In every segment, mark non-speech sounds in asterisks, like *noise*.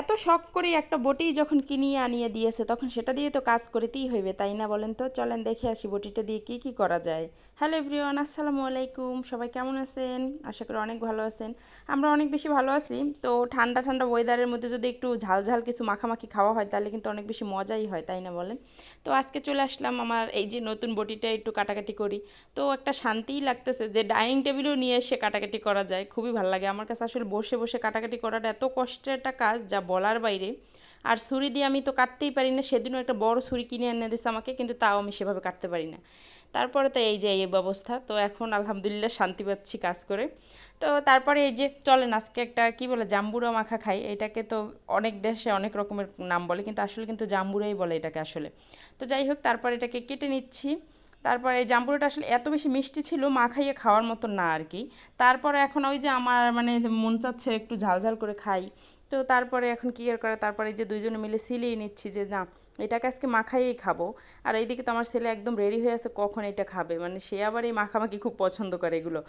এত শখ করে একটা বটি যখন কিনিয়ে আনিয়ে দিয়েছে, তখন সেটা দিয়ে তো কাজ করতেই হইবে, তাই না বলেন তো? চলেন দেখে আসি বটিটা দিয়ে কি কি করা যায়। হ্যালো এভরিওয়ান, আসসালামু আলাইকুম। সবাই কেমন আছেন? আশা করি অনেক ভালো আছেন। আমরা অনেক বেশি ভালো আছি, তো ঠান্ডা ঠান্ডা ওয়েদারের মধ্যে যদি একটু ঝাল ঝাল কিছু মাখামাখি খাওয়া হয়, তাহলে কিন্তু অনেক বেশি মজাই হয়, তাই না বলেন? তো আজকে চলে আসলাম আমার এই যে নতুন বটিটা একটু কাটাকাটি করি। তো একটা শান্তিই লাগতেছে যে ডাইনিং টেবিলেও নিয়ে এসে কাটাকাটি করা যায়, খুবই ভালো লাগে। আমার কাছে আসলে বসে বসে কাটাকাটি করাটা এত কষ্টের একটা কাজ যা বলার বাইরে। আর ছুরি দিয়ে আমি তো কাটতেই পারি না, সেদিনও একটা বড় ছুরি কিনে এনে দিচ্ছে আমাকে, কিন্তু তাও আমি সেভাবে কাটতে পারি না। তারপরে তো এই যে, এই ব্যবস্থা, তো এখন আলহামদুলিল্লাহ শান্তি পাচ্ছি কাজ করে। তো তারপরে এই যে, চলেন আজকে একটা কি বলে, জাম্বুরা মাখা খাই। এটাকে তো অনেক দেশে অনেক রকমের নাম বলে, কিন্তু আসলে কিন্তু জাম্বুরাই বলে এটাকে আসলে। তো যাই হোক, তারপর এটাকে কেটে নিচ্ছি। তারপরে এই জাম্বুরাটা আসলে এত বেশি মিষ্টি ছিল মা খাইয়ে খাওয়ার মতো না আর কি। তারপরে এখন ওই যে আমার মানে মন চাচ্ছে একটু ঝাল ঝাল করে খাই। তো তারপরে এখন কী আর করে? তারপরে যে দুইজনে মিলে সিলিয়ে নিচ্ছি যে না, এটাকে আজকে মাখাইয়েই খাব। আর এইদিকে তো আমার ছেলে একদম রেডি হয়ে আছে কখন এটা খাবে। মানে সে আবার এই মাখামাখি খুব পছন্দ করে এগুলো।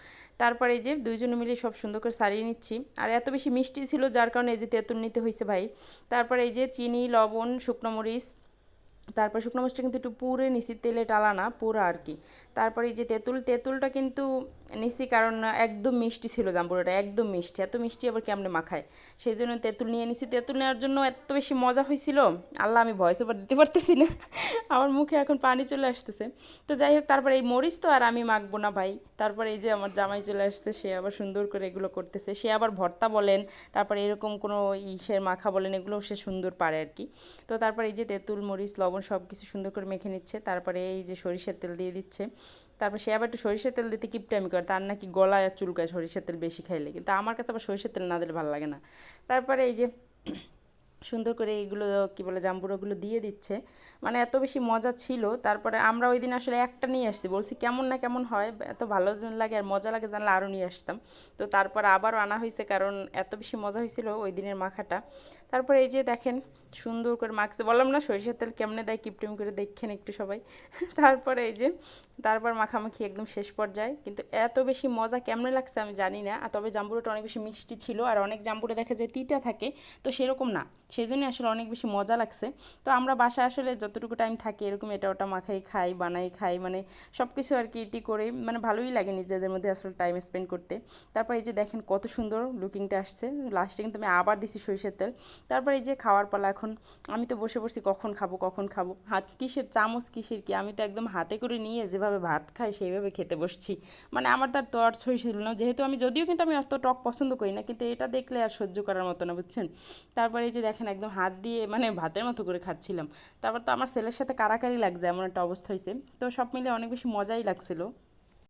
তারপরে এই যে দুইজনে মিলে সব সুন্দর করে সারিয়ে নিচ্ছি। আর এত বেশি মিষ্টি ছিল যার কারণে এই যে তেঁতুল নিতে হয়েছে ভাই। তারপরে এই যে চিনি, লবণ, শুকনো মরিচ, তারপর শুকনো মরিচটা কিন্তু একটু পুরে নিছি তেলে টালা না, পুরা আর কি। তারপরে এই যে তেঁতুল, তেঁতুলটা কিন্তু নিছি কারণ একদম মিষ্টি ছিল জাম্বুরাটা, একদম মিষ্টি। এত মিষ্টি আবার কেমনে মাখায়? সেই জন্য তেঁতুল নিয়ে নিছি। তেঁতুল নেওয়ার জন্য এত বেশি মজা হয়েছিল। আল্লাহ, আমি ভয়েস ওভার দিতে পারতেছি না। আমার মুখে এখন পানি চলে আসতেছে। তো যাই হোক, তারপরে এই মরিচ তো আর আমি মাখবো না ভাই। তারপরে এই যে আমার জামাই চলে আসছে, সে আবার সুন্দর করে এগুলো করতেছে। সে আবার ভর্তা বলেন, তারপরে এরকম কোনো ইসের মাখা বলেন এগুলো সে সুন্দর পারে আর কি। তো তারপরে এই যে তেঁতুল, মরিচ, লবণ সব কিছু সুন্দর করে মেখে নিচ্ছে। তারপরে এই যে সরিষার তেল দিয়ে দিচ্ছে। তারপর সে আবার একটু সরিষার তেল দিতে কিপটামি করে। তার নাকি গলায় চুলকায় সরিষার তেল বেশি খাইলে। কিন্তু আমার কাছে আবার সরিষার তেল না দিলে ভালো লাগে না। তারপরে এই যে সুন্দর করে এইগুলো কী বলে জাম্বুরাগুলো দিয়ে দিচ্ছে। মানে এত বেশি মজা ছিল। তারপরে আমরা ওই দিন আসলে একটা নিয়ে আসছি। বলছি কেমন না কেমন হয়, এত ভালো লাগে আর মজা লাগে জানলে আরও নিয়ে আসতাম। তো তারপর আবারও আনা হয়েছে কারণ এত বেশি মজা হয়েছিল ওই দিনের মাখাটা। তারপরে এই যে দেখেন, সুন্দর করে মাখছে। বললাম না, সরিষার তেল কেমনে দেয়, কিপটিম করে দেখেন একটু সবাই। *laughs* তারপরে এই যে তারপর মাখামাখি একদম শেষ পর্যায়ে। কিন্তু এত বেশি মজা কেমনে লাগছে আমি জানি না, আর তবে জাম্বুরাটা অনেক বেশি মিষ্টি ছিল, আর অনেক জাম্বুরে দেখা যায় তিতা থাকে, তো সেরকম না। সেই জন্যই আসলে অনেক বেশি মজা লাগছে। তো আমরা বাসায় আসলে যতটুকু টাইম থাকি এরকম এটা ওটা মাখাই খাই, বানাই খাই মানে সব কিছু আর কি এটি করে মানে ভালোই লাগে নিজেদের মধ্যে আসলে টাইম স্পেন্ড করতে। তারপর এই যে দেখেন কত সুন্দর লুকিংটা আসছে। লাস্টে কিন্তু আমি আবার দিছি সরিষার তেল। তারপর এই যে খাওয়ার পালা এখন, আমি তো বসে বসছি কখন খাব কখন খাব। হাত, কিসের চামচ, কিসের কি? আমি তো একদম হাতে করে নিয়ে যেভাবে ভাত খাই, সেইভাবে খেতে বসছি। মানে আমার তার তোয়ার সই ছিল না। যেহেতু আমি, যদিও কিন্তু আমি অত টক পছন্দ করি না, কিন্তু এটা দেখলে আর সহ্য করার মতো না, বুঝছেন? তারপরে এই যে দেখেন, একদম হাত দিয়ে মানে ভাতের মতো করে খাচ্ছিলাম। তারপর তো আমার ছেলের সাথে কারাকারি লাগছে, এমন একটা অবস্থা হয়েছে তো সব মিলে অনেক বেশি মজাই লাগছিল।